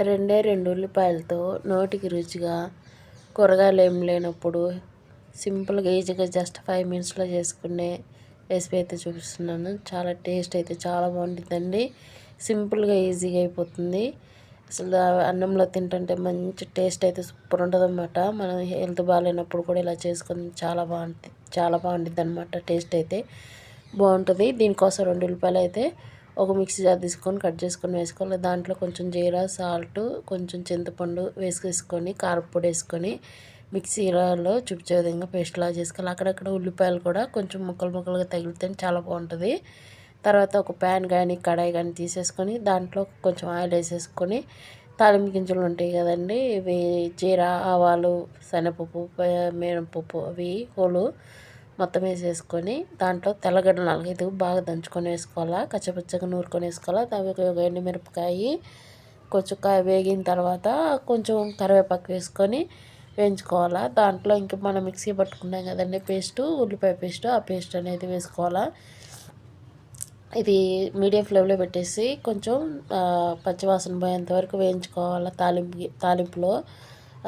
రెండే రెండు ఉల్లిపాయలతో నోటికి రుచిగా కూరగాయలు ఏం లేనప్పుడు సింపుల్గా ఈజీగా జస్ట్ ఫైవ్ మినిట్స్లో చేసుకునే రెసిపీ అయితే చూపిస్తున్నాను. చాలా టేస్ట్ అయితే చాలా బాగుంటుందండి. సింపుల్గా ఈజీగా అయిపోతుంది. అసలు అన్నంలో తింటుంటే మంచి టేస్ట్ అయితే సూపర్ ఉంటుంది అనమాట మనం హెల్త్ బాగాలేనప్పుడు కూడా ఇలా చేసుకుని చాలా బాగుంటుంది చాలా బాగుంటుంది అనమాట టేస్ట్ అయితే. బాగుంటుంది. దీనికోసం రెండు ఉల్లిపాయలు అయితే ఒక మిక్సీ జార్ తీసుకొని కట్ చేసుకొని వేసుకోవాలి. దాంట్లో కొంచెం జీరా సాల్ట్ కొంచెం చింతపండు వేసుకొని కారపొడి వేసుకొని మిక్సీలో చూపించే విధంగా పేస్ట్ లాగా చేసుకోవాలి. అక్కడక్కడ ఉల్లిపాయలు కూడా కొంచెం ముక్కలు ముక్కలుగా తగిలితే చాలా బాగుంటుంది. తర్వాత ఒక ప్యాన్ కానీ కడాయి కానీ తీసేసుకొని దాంట్లో కొంచెం ఆయిల్ వేసేసుకొని తాలింపు గింజలు ఉంటాయి కదండి ఇవి జీరా ఆవాలు శనగపప్పు మినపప్పు అవి హోలు మొత్తం వేసేసుకొని దాంట్లో తెల్లగడ్డ నాలుగైదు బాగా దంచుకొని వేసుకోవాలా కచ్చపచ్చగా నూరుకొని వేసుకోవాలా. ఒక ఎండుమిరపకాయ కొంచెం కాయ వేగిన తర్వాత కొంచెం కరివేపాకు వేసుకొని వేయించుకోవాలా. దాంట్లో ఇంకా మనం మిక్సీ పట్టుకున్నాం కదండి పేస్ట్ ఉల్లిపాయ పేస్ట్ ఆ పేస్ట్ అనేది వేసుకోవాలా. ఇది మీడియం ఫ్లేమ్లో పెట్టేసి కొంచెం పచ్చివాసన పోయేంత వరకు వేయించుకోవాలా తాలింపు తాలింపులో.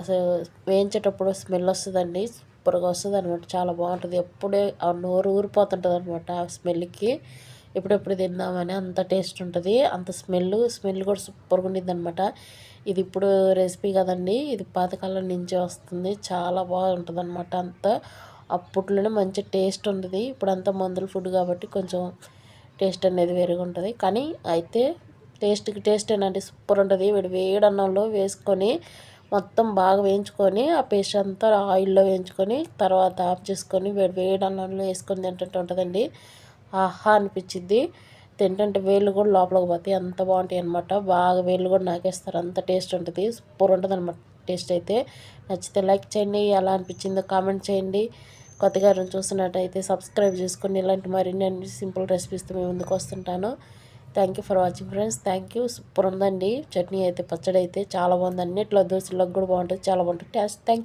అసలు వేయించేటప్పుడు స్మెల్ వస్తుందండి. సూపర్గా వస్తుంది అనమాట చాలా బాగుంటుంది. ఎప్పుడే ఆ నోరు ఊరిపోతుంటుంది అనమాట ఆ స్మెల్కి. ఎప్పుడెప్పుడు తిందామని అంత టేస్ట్ ఉంటుంది. అంత స్మెల్ స్మెల్ కూడా సూపర్గా ఉండింది అనమాట ఇది ఇప్పుడు రెసిపీ కదండి. ఇది పాతకాలం నుంచి వస్తుంది. చాలా బాగుంటుంది అనమాట అంత అప్పట్లోనే మంచి టేస్ట్ ఉంటుంది. ఇప్పుడు అంతా మందుల ఫుడ్ కాబట్టి కొంచెం టేస్ట్ అనేది వేరుగా ఉంటుంది. కానీ అయితే టేస్ట్కి టేస్ట్ ఏంటంటే సూపర్ ఉంటుంది. వీడు వేడి అన్నంలో వేసుకొని మొత్తం బాగా వేయించుకొని ఆ పేస్ట్ అంతా ఆయిల్లో వేయించుకొని తర్వాత ఆఫ్ చేసుకొని వేడి వేడి అన్నంలో వేసుకొని తింటుంటే ఉంటుందండి. ఆహా అనిపించింది తింటుంటే వేళ్ళు కూడా లోపలికి పోతాయి. అంత బాగుంటాయి అనమాట బాగా వేళ్ళు కూడా నాకేస్తారు. అంత టేస్ట్ ఉంటుంది. సూపర్ ఉంటుంది అనమాట టేస్ట్ అయితే. నచ్చితే లైక్ చేయండి. ఎలా అనిపించిందో కామెంట్ చేయండి. కొత్తగా చూస్తున్నట్టయితే సబ్స్క్రైబ్ చేసుకొని ఇలాంటి మరిన్ని సింపుల్ రెసిపీస్తో మేము ముందుకు వస్తుంటాను. Thank you for watching friends thank you super ఉందండి. చట్నీ అయితే పచ్చడి అయితే చాలా బాగుంది. అన్నిట్లో దోశలకు కూడా బాగుంటుంది. చాలా బాగుంటుంది. Taste thank you